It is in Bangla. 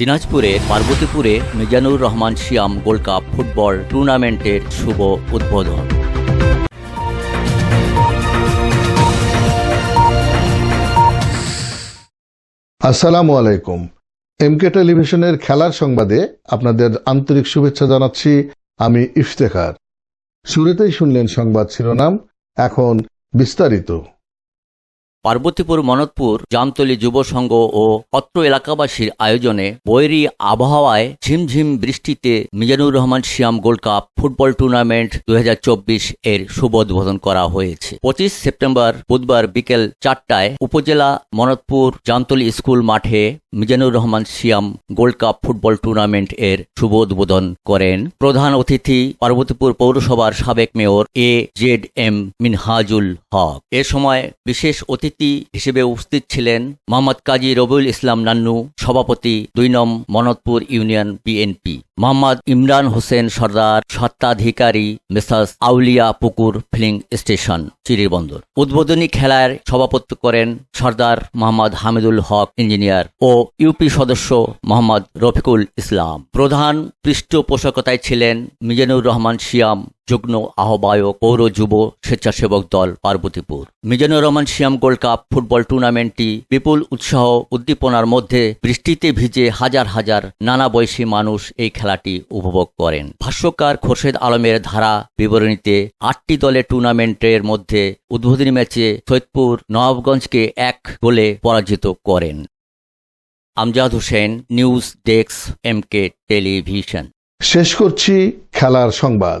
দিনাজপুরে, পার্বতীপুরে Mizanur Rahman Shiyam gold cup football টুর্নামেন্টের শুভ উদ্বোধন। আসসালামু আলাইকুম। এমকে টেলিভিশনের খেলার সংবাদে আপনাদের আন্তরিক শুভেচ্ছা জানাচ্ছি আমি ইফতেখার। শুরুতেই শুনলেন সংবাদ শিরোনাম, এখন বিস্তারিত। পার্বতীপুর, মনতপুর, জামতলি যুব সংঘ ও অত্র এলাকাবাসীর আয়োজনে বৈরী আবহাওয়ায় ঝিমঝিম বৃষ্টিতে Mizanur Rahman Shiyam gold cup football tournament দুই হাজার চব্বিশ এর শুভ উদ্বোধন করা হয়েছে। পঁচিশ সেপ্টেম্বর বুধবার বিকেল চারটায় উপজেলা মনতপুর জামতলি স্কুল মাঠে Mizanur Rahman Shiyam gold cup football tournament এর শুভ উদ্বোধন করেন। প্রধান অতিথি পার্বতীপুর পৌরসভার সাবেক mayor A Z M Minhajul Haque. এ সময় বিশেষ অতিথি হিসেবে উপস্থিত ছিলেন মোহাম্মদ কাজী রবিউল ইসলাম নান্নু, সভাপতি দুই নম মনতপুর ইউনিয়ন বিএনপি। মোহাম্মদ ইমরান হোসেন সর্দার, স্বত্বাধিকারী মেসাস আউলিয়া পুকুর ফিলিং স্টেশন চিরিবন্দর উদ্বোধনী খেলার সভাপত্ব করেন সর্দার মোহাম্মদ হামিদুল হক ইঞ্জিনিয়ার ও ইউপি সদস্য মোহাম্মদ রফিকুল ইসলাম। প্রধান পৃষ্ঠপোষকতায় ছিলেন মিজানুর রহমান শিয়াম যুগ্ম আহ্বায়ক, পৌর যুব স্বেচ্ছাসেবক দল, Parbatipur. Mizanur Rahman Shiyam gold cup football টুর্নামেন্টটি বিপুল উৎসাহ উদ্দীপনার মধ্যে বৃষ্টিতে ভিজে হাজার হাজার নানা বয়সী মানুষ এই খেলাটি উপভোগ করেন। ভাষ্যকার খোরশেদ আলমের ধারা বিবরণীতে আটটি দলের টুর্নামেন্টের মধ্যে উদ্বোধনী ম্যাচে সৈয়দপুর নবাবগঞ্জকে এক গোলে পরাজিত করেন। Amjad Hossain, news desk, MK television. শেষ করছি খেলার সংবাদ।